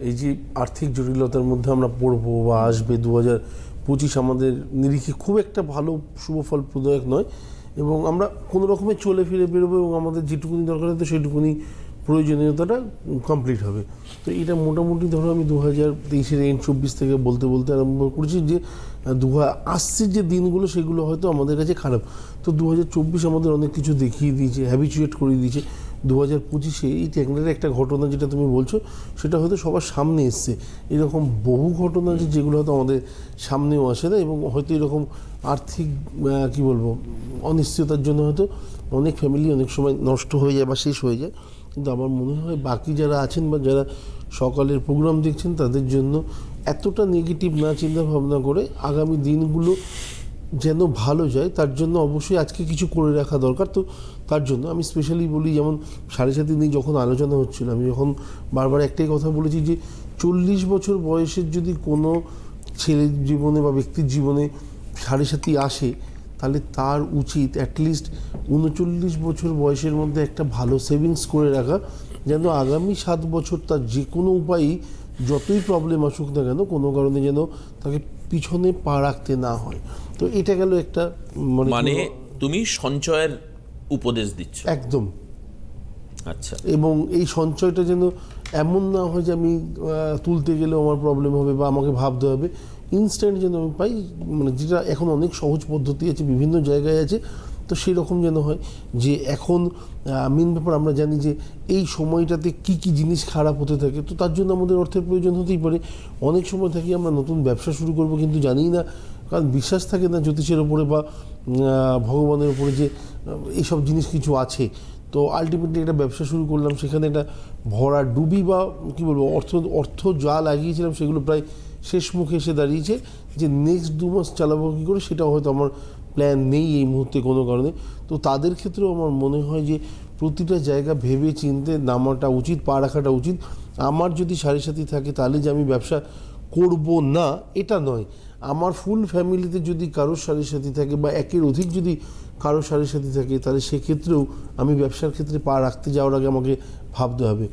এই যে আর্থিক জটিলতার মধ্যে আমরা পড়ব বা আসবে দু হাজার পঁচিশ আমাদের নিরিখে খুব একটা ভালো শুভ ফল প্রদায়ক নয় এবং আমরা কোনো রকমে চলে ফিরে বেরোবো এবং আমাদের যেটুকুনি দরকার হতো সেইটুকুনি প্রয়োজনীয়তাটা কমপ্লিট হবে। তো এটা মোটামুটি ধরো আমি দু হাজার তেইশের এন্ড চব্বিশ থেকে বলতে বলতে আরম্ভ করেছি যে দু আসছে যে দিনগুলো সেগুলো হয়তো আমাদের কাছে খারাপ। তো দু হাজার চব্বিশ আমাদের অনেক কিছু দেখিয়ে দিয়েছে হ্যাবিচুয়েট করে দিয়েছে। দু হাজার পঁচিশে এই ট্যাংরার একটা ঘটনা যেটা তুমি বলছো, সেটা হয়তো সবার সামনে এসছে। এরকম বহু ঘটনা আছে যেগুলো হয়তো আমাদের সামনেও আসে না এবং হয়তো এরকম আর্থিক কি বলব অনিশ্চয়তার জন্য হয়তো অনেক ফ্যামিলি অনেক সময় নষ্ট হয়ে যায় বা শেষ হয়ে যায়। কিন্তু আমার মনে হয় বাকি যারা আছেন বা যারা সকালের প্রোগ্রাম দেখছেন, তাদের জন্য এতটা নেগেটিভ না চিন্তা ভাবনা করে আগামী দিনগুলো যেন ভালো যায়, তার জন্য অবশ্যই আজকে কিছু করে রাখা দরকার। তো তার জন্য আমি স্পেশালি বলি, যেমন সাড়ে সাথে নিয়ে যখন আলোচনা হচ্ছিল, আমি যখন বারবার একটাই কথা বলেছি যে, চল্লিশ বছর বয়সের যদি কোনো ছেলের জীবনে বা ব্যক্তির জীবনে সাড়ে সাথে আসে তাহলে তার উচিত অ্যাটলিস্ট উনচল্লিশ বছর বয়সের মধ্যে একটা ভালো সেভিংস করে রাখা যেন আগামী সাত বছর তার যে কোনো উপায়ই যতই প্রবলেম আসুক না কেন কোনো কারণে যেন তাকে পিছনে পা রাখতে না হয়। তো এটা গেল একটা মানে তুমি সঞ্চয়ের উপদেশ দিচ্ছ। একদম। আচ্ছা। এবং এই সঞ্চয়টা যেন এমন না হয় যে আমি তুলতে গেলেও আমার প্রবলেম হবে বা আমাকে ভাবতে হবে। ইনস্ট্যান্ট যেন আমি পাই মানে যেটা এখন অনেক সহজ পদ্ধতি আছে, বিভিন্ন জায়গায় আছে, তো সেই রকম যেন হয় যে এখন মেন ব্যাপার আমরা জানি যে এই সময়টাতে কি কি জিনিস খারাপ হতে থাকে, তো তার জন্য আমাদের অর্থের প্রয়োজন হতেই পারে। অনেক সময় থাকি আমরা নতুন ব্যবসা শুরু করব কিন্তু জানি না, কারণ বিশ্বাস থাকে না জ্যোতিষের ওপরে বা ভগবানের ওপরে যে এইসব জিনিস কিছু আছে। তো আলটিমেটলি একটা ব্যবসা শুরু করলাম, সেখানে একটা ভরা ডুবি বা, কী বলব, অর্থ অর্থ যা লাগিয়েছিলাম সেগুলো প্রায় শেষ মুখে এসে দাঁড়িয়েছে, যে নেক্সট দু মাস চালাবো কী করে সেটা হয়তো আমার প্ল্যান নেই এই মুহূর্তে কোনো কারণে। তো তাদের ক্ষেত্রেও আমার মনে হয় যে প্রতিটা জায়গা ভেবে চিনতে নামাটা উচিত, পা রাখাটা উচিত। আমার যদি সাড়ে সাথী থাকে তাহলে যে আমি ব্যবসা করব না, এটা নয়। আমার ফুল ফ্যামিলিতে যদি কারোর সাথে সাথী থাকে বা একের অধিক যদি কারোর সাথে সাথী থাকে, তাহলে সেক্ষেত্রেও আমি ব্যবসার ক্ষেত্রে পা রাখতে যাওয়ার আগে আমাকে ভাবতে হবে।